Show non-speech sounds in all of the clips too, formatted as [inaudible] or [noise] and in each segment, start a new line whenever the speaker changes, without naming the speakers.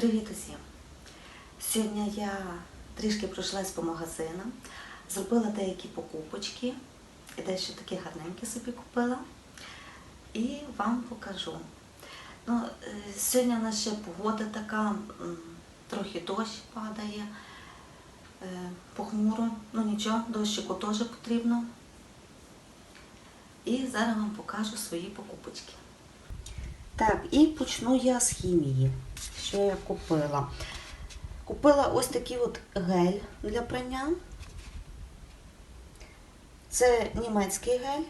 Привіт усім! Сьогодні я трішки пройшлась по магазинам, зробила деякі покупочки і дещо такі гарненькі собі купила. І вам покажу. Ну, е, сьогодні у нас ще погода така, трохи дощ падає, е, похмуро, ну нічого, дощику теж потрібно. І зараз вам покажу свої покупочки. Так, і почну я з хімії, що я купила. Купила ось такий от гель для прання. Це німецький гель.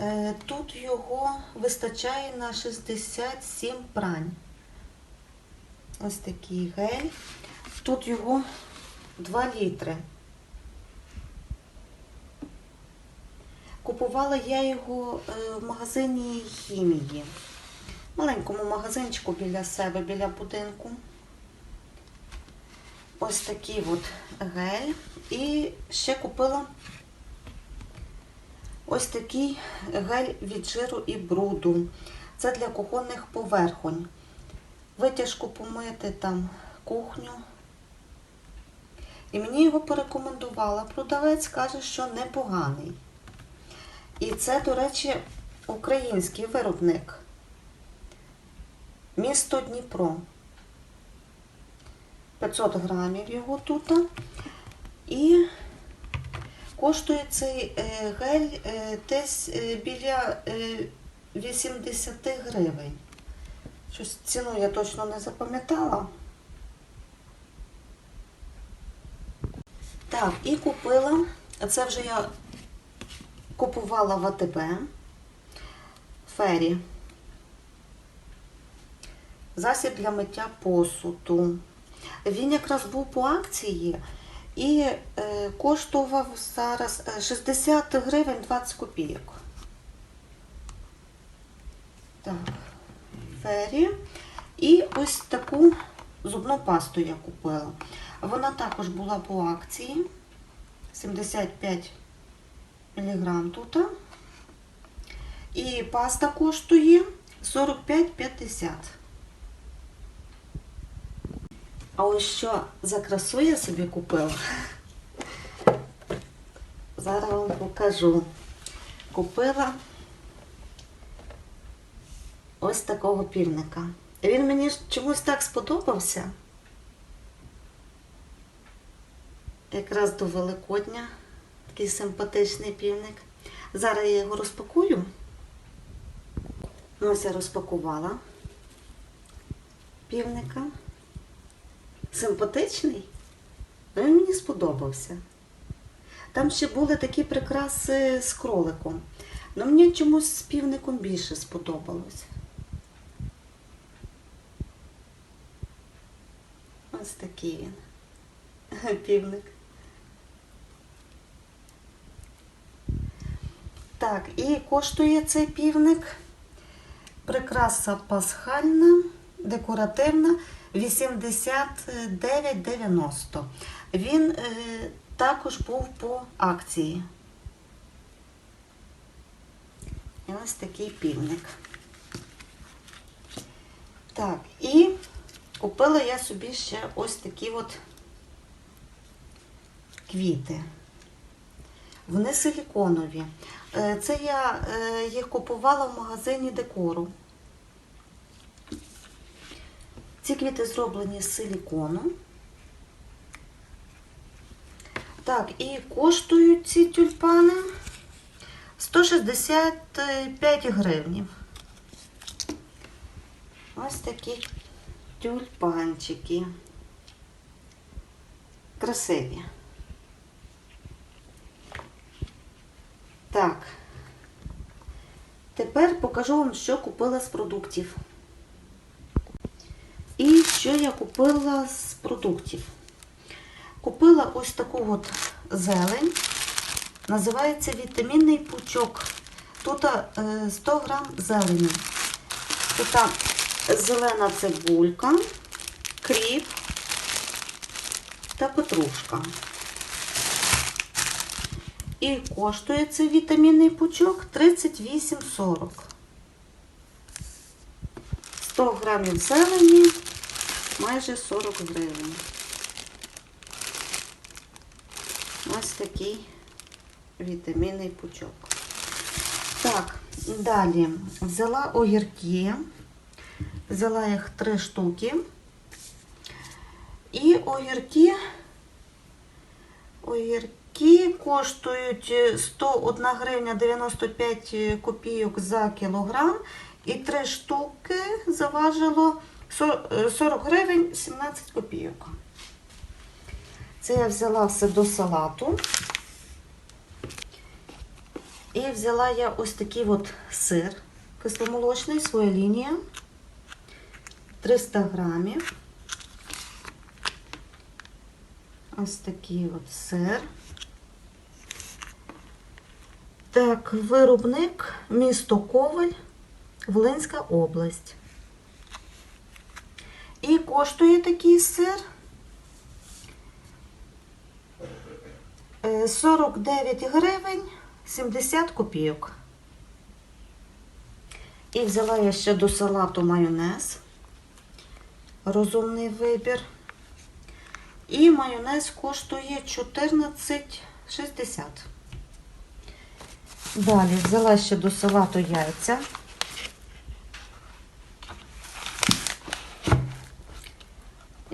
Е, Тут його вистачає на 67 прань. Ось такий гель. Тут його 2 літри. Купувала я його е, в магазині хімії маленькому магазинчику біля себе, біля будинку. Ось такий от гель. І ще купила ось такий гель від жиру і бруду. Це для кухонних поверхонь. Витяжку помити там кухню. І мені його порекомендувала. Продавець каже, що непоганий. І це, до речі, український виробник. Місто Дніпро. 500 грамів його тут. І коштує цей е, гель е, десь е, біля е, 80 гривень. Щось ціну я точно не запам'ятала. Так, і купила, це вже я купувала в АТБ Фері засіб для миття посуду. Він якраз був по акції і е, коштував зараз е, 60 гривень 20 копійок. Так, фері. І ось таку зубну пасту я купила. Вона також була по акції. 75 мг тут. І паста коштує 45,50. А ось що за красу я собі купила. Зараз вам покажу. Купила ось такого півника. Він мені чомусь так сподобався. Якраз до Великодня. Такий симпатичний півник. Зараз я його розпакую. Ось я розпакувала півника. Симпатичний? Він мені сподобався. Там ще були такі прикраси з кроликом. але мені чомусь з півником більше сподобалось. Ось такий він. [laughs] Півник. Так, і коштує цей півник. Прикраса пасхальна, декоративна. 89,90. Він е, також був по акції. І ось такий півник. Так, і купила я собі ще ось такі от квіти. Вони силіконові. Е, Це я е, їх купувала в магазині декору. Ці квіти зроблені з силікону. Так, і коштують ці тюльпани 165 гривнів. Ось такі тюльпанчики. Красиві. Так. Тепер покажу вам, що купила з продуктів. Що я купила з продуктів? Купила ось таку от зелень. Називається вітамінний пучок. Тут е, 100 грам зелені. Тут зелена цибулька, кріп та петрушка. І коштує цей вітамінний пучок 38,40. 100 грамів зелені майже 40 гривень. Ось такий вітамінний пучок. Так, далі взяла огірки, взяла їх 3 штуки. І огірки, огірки коштують 101 гривня 95 копійок за кілограм. І 3 штуки заважило 40 гривень 17 копійок. Це я взяла все до салату. І взяла я ось такий от сир кисломолочний, своя лінія. 300 грамів. Ось такий от сир. Так, виробник місто Коваль, Волинська область. І коштує такий сир е, 49 гривень 70 копійок. І взяла я ще до салату майонез. Розумний вибір. І майонез коштує 14,60. Далі взяла ще до салату яйця.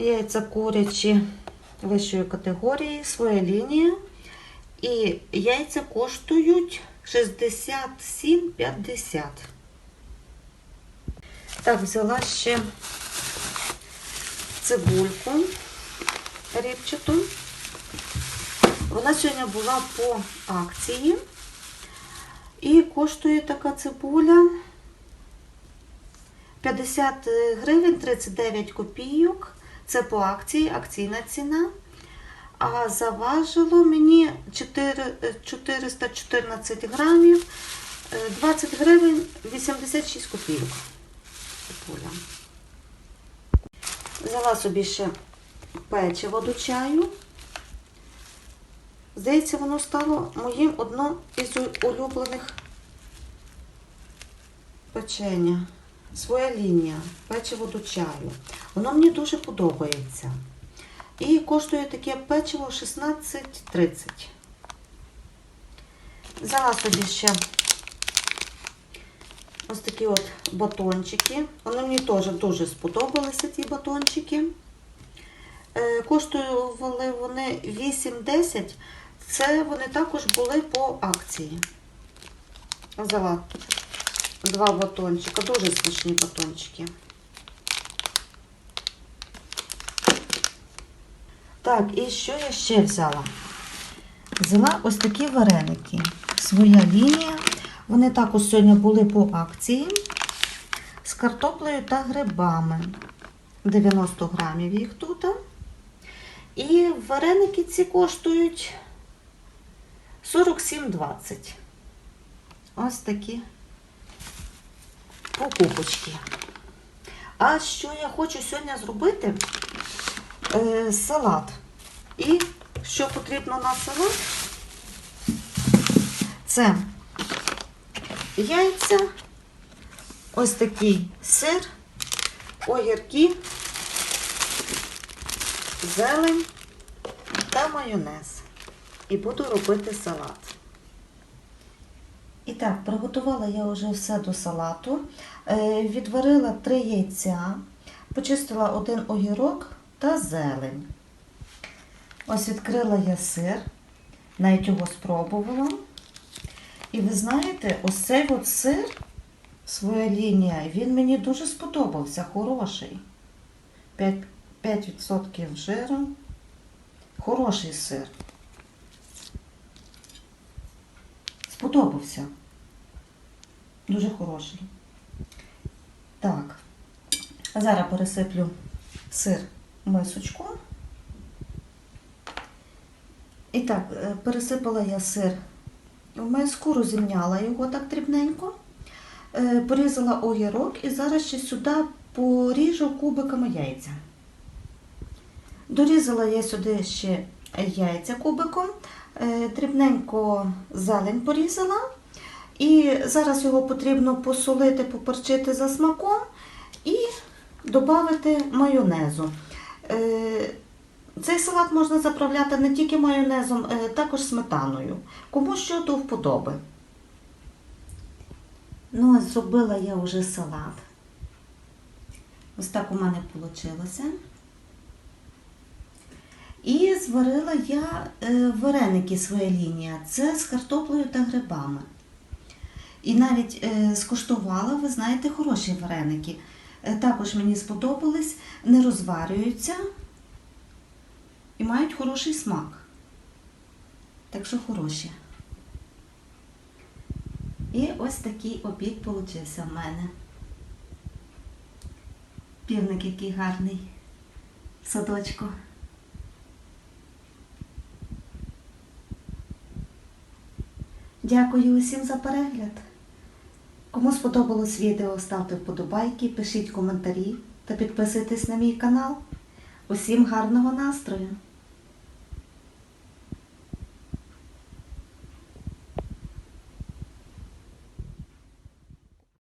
Яйця курячі вищої категорії, своя лінія. І яйця коштують 67,50. Так, взяла ще цибульку рібчату. Вона сьогодні була по акції. І коштує така цибуля 50 гривень 39 копійок. Це по акції, акційна ціна. А заважило мені 4, 414 грамів, е, 20 гривень 86 копійок. Взяла собі ще печиво до чаю. Здається, воно стало моїм одним із улюблених печення. Своя лінія, печиво до чаю. Воно мені дуже подобається. І коштує таке печиво 16,30. Взяла собі ще ось такі от батончики. Вони мені теж дуже сподобалися, ці батончики. Е, Коштували вони 8-10. Це вони також були по акції. Взяла два батончика, дуже смачні батончики. Так, і що я ще взяла? Взяла ось такі вареники. Своя лінія. Вони також сьогодні були по акції з картоплею та грибами. 90 грамів їх тут. І вареники ці коштують 47,20. Ось такі покупочки. А що я хочу сьогодні зробити? Е, салат. І що потрібно на салат? Це яйця, ось такий сир, огірки, зелень та майонез. І буду робити салат. Так, приготувала я вже все до салату. Е, Відварила три яйця, почистила один огірок та зелень. Ось відкрила я сир, навіть його спробувала. І ви знаєте, ось цей от сир, своя лінія, він мені дуже сподобався, хороший. 5%, 5% жиру. Хороший сир. Сподобався. Дуже хороший. Так. Зараз пересиплю сир мисочку. І так, е, пересипала я сир в миску, розімняла його так дрібненько, Е, порізала огірок і зараз ще сюди поріжу кубиками яйця. Дорізала я сюди ще яйця кубиком, е, дрібненько зелень порізала. І зараз його потрібно посолити, поперчити за смаком і додати майонезу. Е, Цей салат можна заправляти не тільки майонезом, е, також сметаною. Кому що до вподоби. Ну, ось зробила я вже салат. Ось так у мене вийшло. І зварила я е, вареники своя лінія. Це з картоплею та грибами. І навіть е, скуштувала, ви знаєте, хороші вареники. Е, також мені сподобались, не розварюються і мають хороший смак. Так що хороші. І ось такий обід получився в мене. Півник який гарний садочку. Дякую усім за перегляд. Кому сподобалось відео, ставте вподобайки, пишіть коментарі та підписуйтесь на мій канал. Усім гарного настрою!